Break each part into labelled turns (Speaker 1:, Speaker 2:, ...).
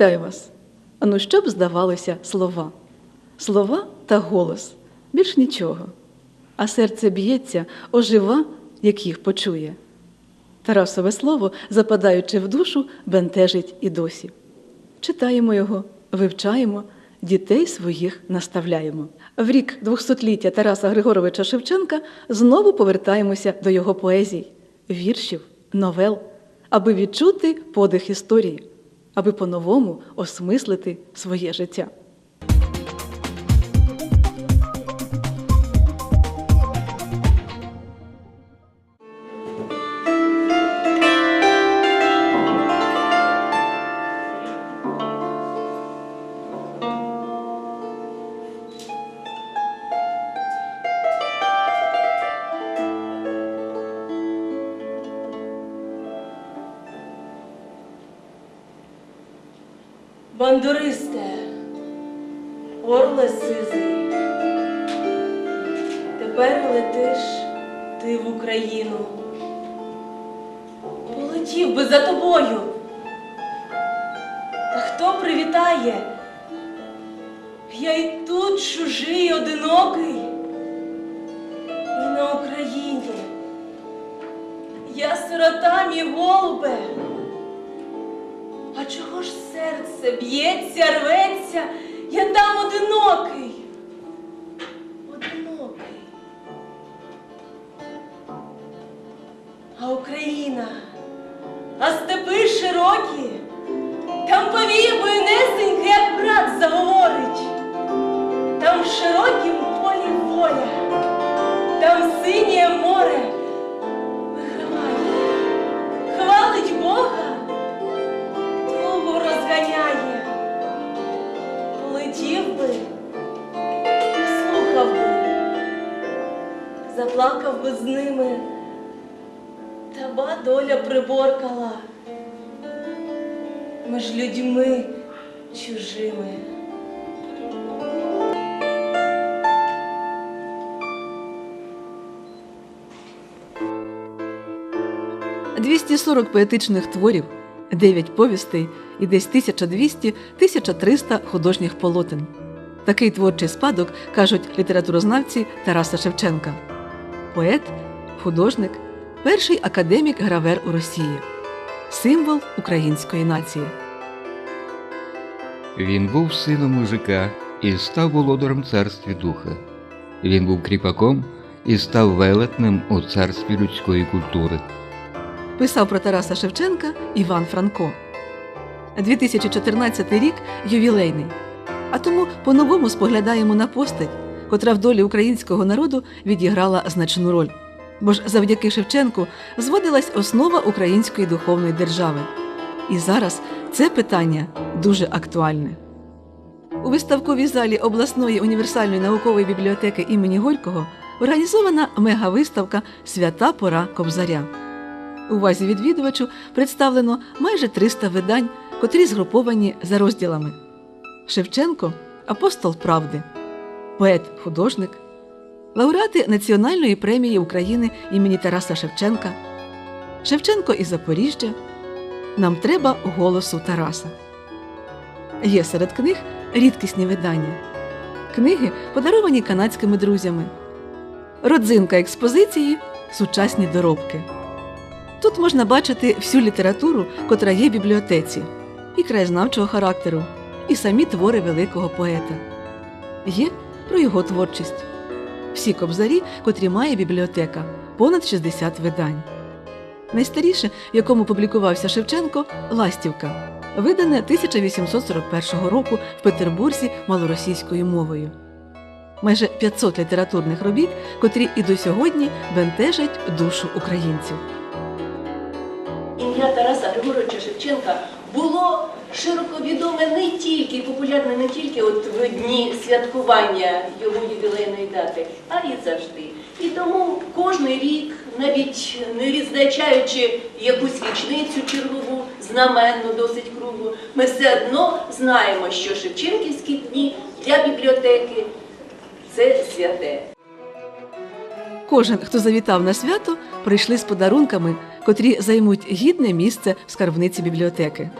Speaker 1: Вітаю вас! А ну що б здавалося слова? Слова та голос більш нічого. А серце б'ється, ожива, як їх почує. Тарасове слово, западаючи в душу, бентежить і досі. Читаємо його, вивчаємо, дітей своїх наставляємо. В рік двохсотліття Тараса Григоровича Шевченка знову повертаємося до його поезій, віршів, новел, аби відчути подих історії, аби по-новому осмислити своє життя.
Speaker 2: Бандуристе, орле сизий, тепер летиш ти в Україну. Полетів би за тобою. Та хто привітає? Я й тут чужий, одинокий, і на Україні. Я сирота, мій голубе. Чого ж серце б'ється, рветься, я там. Одинокий. Ними, та ба доля приборкала між людьми чужими.
Speaker 1: 240 поетичних творів, 9 повістей і десь 1200-1300 художніх полотен. Такий творчий спадок кажуть літературознавці Тараса Шевченка. Поет, художник, перший академік-гравер у Росії, символ української нації.
Speaker 3: Він був сином мужика і став володарем царстві духа. Він був кріпаком і став велетнем у царстві людської культури.
Speaker 1: Писав про Тараса Шевченка Іван Франко. 2014 рік ювілейний. А тому по-новому споглядаємо на постать, котра в долі українського народу відіграла значну роль. Бо ж завдяки Шевченку зводилась основа української духовної держави. І зараз це питання дуже актуальне. У виставковій залі обласної універсальної наукової бібліотеки імені Горького організована мегавиставка Свята пора Кобзаря. Увазі відвідувачу представлено майже 300 видань, котрі згруповані за розділами: Шевченко апостол правди, поет-художник, лауреати Національної премії України імені Тараса Шевченка, Шевченко і Запоріжжя. Нам треба голосу Тараса. Є серед книг рідкісні видання. Книги подаровані канадськими друзями. Родзинка експозиції сучасні доробки. Тут можна бачити всю літературу, котра є в бібліотеці, і краєзнавчого характеру, і самі твори великого поета. Є про його творчість. Всі кобзарі, котрі має бібліотека, понад 60 видань. Найстаріше, в якому публікувався Шевченко, Ластівка, видане 1841 року в Петербурзі малоросійською мовою. Майже 500 літературних робіт, котрі і до сьогодні бентежать душу українців.
Speaker 4: Ім'я Тараса Григоровича Шевченка було широко відоме не тільки і популярне не тільки от в дні святкування його ювілейної дати, а і завжди. І тому кожний рік, навіть не відзначаючи якусь річницю чергову, знаменну, досить круглу, ми все одно знаємо, що Шевченківські дні для бібліотеки це святе.
Speaker 1: Кожен, хто завітав на свято, прийшли з подарунками, котрі займуть гідне місце в скарбниці бібліотеки.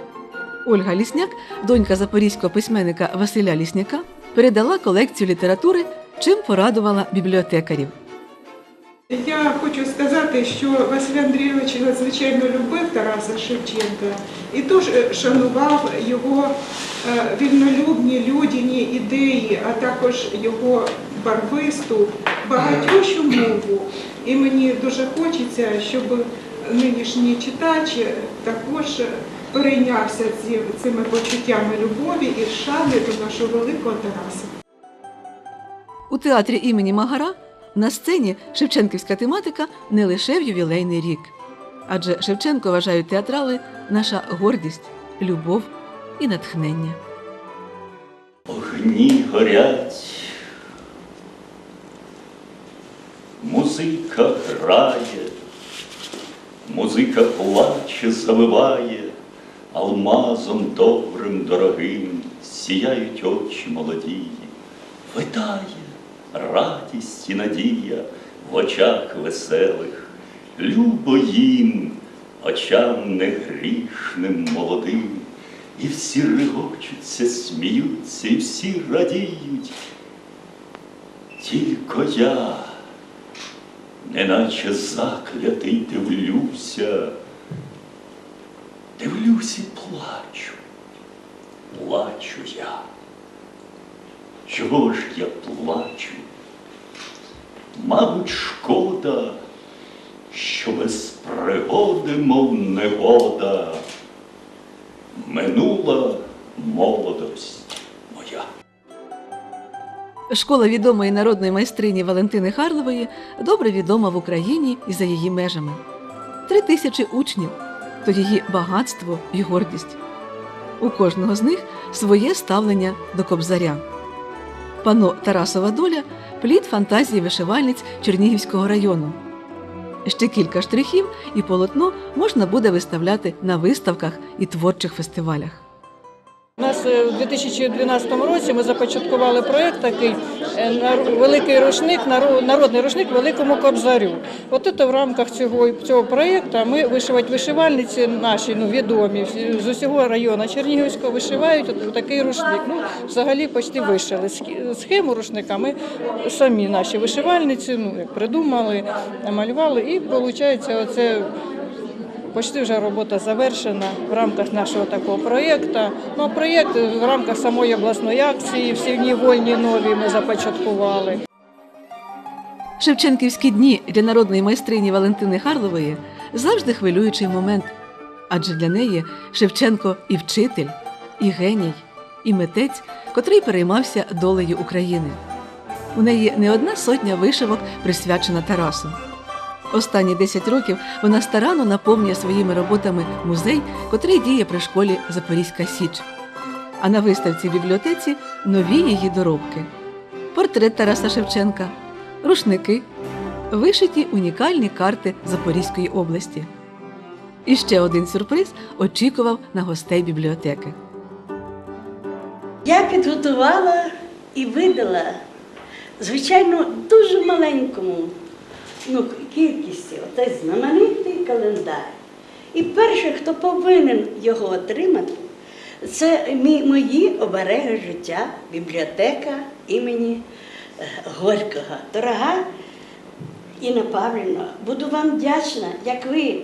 Speaker 1: Ольга Лісняк, донька запорізького письменника Василя Лісняка, передала колекцію літератури, чим порадувала бібліотекарів.
Speaker 5: Я хочу сказати, що Василь Андрійович надзвичайно любив Тараса Шевченка і дуже шанував його е, вільнолюбні людяні ідеї, а також його барвисту, багатющу мову. І мені дуже хочеться, щоб нинішній читач також перейнявся цими почуттями любові і шани до нашого великого Тараса.
Speaker 1: У театрі імені Магара на сцені шевченківська тематика не лише в ювілейний рік. Адже Шевченко вважають театрали наша гордість, любов і натхнення.
Speaker 6: Огні горять, музика грає, музика плаче, завиває, алмазом добрим, дорогим сіяють очі молоді, витає радість і надія в очах веселих, любо їм, очам негрішним молодим. І всі регочуться, сміються, і всі радіють. Тільки я, неначе заклятий, дивлюся, дивлюсь і плачу, плачу я. Чого ж я плачу? Мабуть, шкода, що без пригоди, мов негода, минула молодость.
Speaker 1: Школа відомої народної майстрині Валентини Харлової добре відома в Україні і за її межами. Три тисячі учнів то її багатство і гордість. У кожного з них своє ставлення до кобзаря. Пано Тарасова доля плід фантазії вишивальниць Чернігівського району. Ще кілька штрихів і полотно можна буде виставляти на виставках і творчих фестивалях.
Speaker 7: Нас е, 2012 році ми започаткували проєкт такий е, великий рушник, народний рушник великому кобзарю. От це в рамках цього цього проєкту ми вишивають вишивальниці наші, ну відомі з усього району Чернігівського вишивають от такий рушник. Ну взагалі почти вишили схему рушника. Ми самі наші вишивальниці ну придумали, намалювали, і виходить, оце Почти вже робота завершена в рамках нашого такого проєкту. Ну, проєкт в рамках самої обласної акції всі дні вольні нові ми започаткували.
Speaker 1: Шевченківські дні для народної майстрині Валентини Харлової завжди хвилюючий момент, адже для неї Шевченко і вчитель, і геній, і митець, котрий переймався долею України. У неї не одна сотня вишивок присвячена Тарасу. Останні 10 років вона старанно наповнює своїми роботами музей, котрий діє при школі Запорізька Січ. А на виставці в бібліотеці нові її доробки: портрет Тараса Шевченка, рушники, вишиті унікальні карти Запорізької області. І ще один сюрприз очікував на гостей бібліотеки.
Speaker 8: Я підготувала і видала, звичайно, дуже маленькому ну, кількості оцей знаменитий календар. І перший, хто повинен його отримати, це мої обереги життя, бібліотека імені е, Горького. Дорога Інна Павлівна, буду вам вдячна, як ви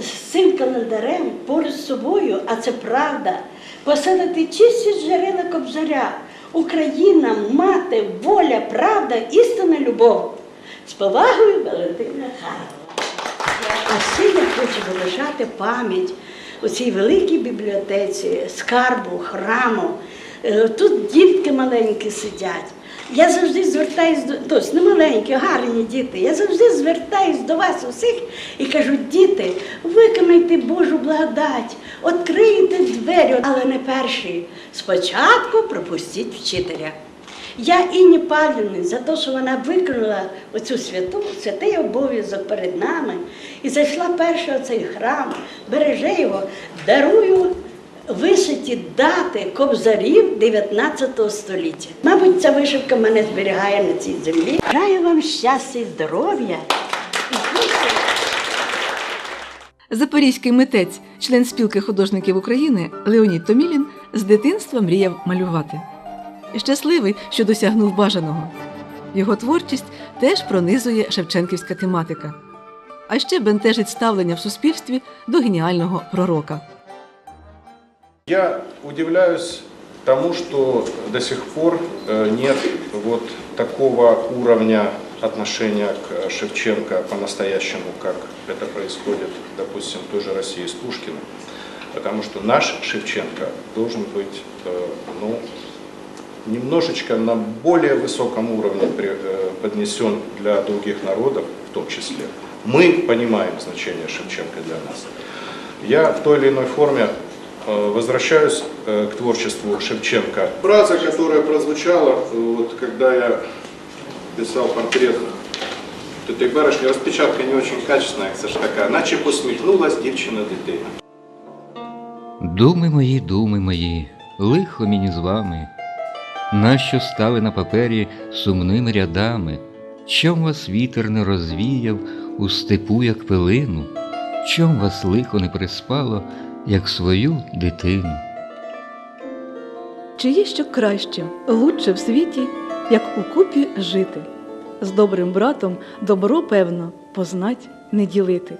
Speaker 8: з цим календарем поруч з собою, а це правда, посадити чисті джерела кобзаря. Україна, мати, воля, правда, істинна любов. З повагою Валентина Харлова. А ще я хочу залишати пам'ять у цій великій бібліотеці, скарбу, храму. Е, Тут дітки маленькі сидять. Я завжди звертаюсь до тобто не маленькі, гарні діти. Я завжди звертаюсь до вас усіх і кажу, діти, виконайте Божу благодать, відкрийте двері, але не перші. Спочатку пропустіть вчителя. Я Інні Павлівні за те, що вона виконала оцю святу, святий обов'язок перед нами і зайшла перша у цей храм, береже його, дарую вишиті дати кобзарів 19 століття. Мабуть, ця вишивка мене зберігає на цій землі. Бажаю вам щастя і здоров'я.
Speaker 1: Запорізький митець, член спілки художників України Леонід Томілін з дитинства мріяв малювати Щасливий, що досягнув бажаного. Його творчість теж пронизує шевченківська тематика. А ще бентежить ставлення в суспільстві до геніального пророка.
Speaker 9: Я удивляюсь тому, что до сих пор э, нет вот такого уровня отношения к Шевченко по-настоящему, как это происходит, допустим, в той же России с Пушкиным. Потому что наш Шевченко должен быть э, ну, немножечко на более высоком уровне при- э, поднесен для других народов, в том числе. Мы понимаем значение Шевченко для нас. Я в той или иной форме э, возвращаюсь э, к творчеству Шевченко. Фраза, которая прозвучала, э, вот когда я писал портрет этой барышни, распечатка не очень качественная, кстати, такая, наче посміхнулась дівчина дитина.
Speaker 3: Думи мої, думи мої, лихо мені з вами, нащо стали на папері сумними рядами, чом вас вітер не розвіяв у степу, як пилину, чом вас лихо не приспало, як свою дитину.
Speaker 1: Чи є що краще, лучше в світі, як у купі жити? З добрим братом добро, певно, познать не ділити.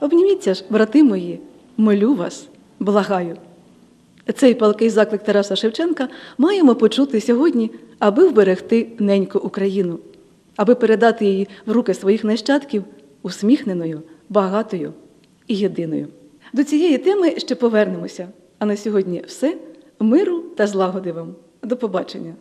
Speaker 1: Обніміться ж, брати мої, молю вас, благаю. Цей палкий заклик Тараса Шевченка маємо почути сьогодні, аби вберегти неньку Україну, аби передати її в руки своїх нащадків усміхненою, багатою і єдиною. До цієї теми ще повернемося. А на сьогодні все. Миру та злагоди вам. До побачення.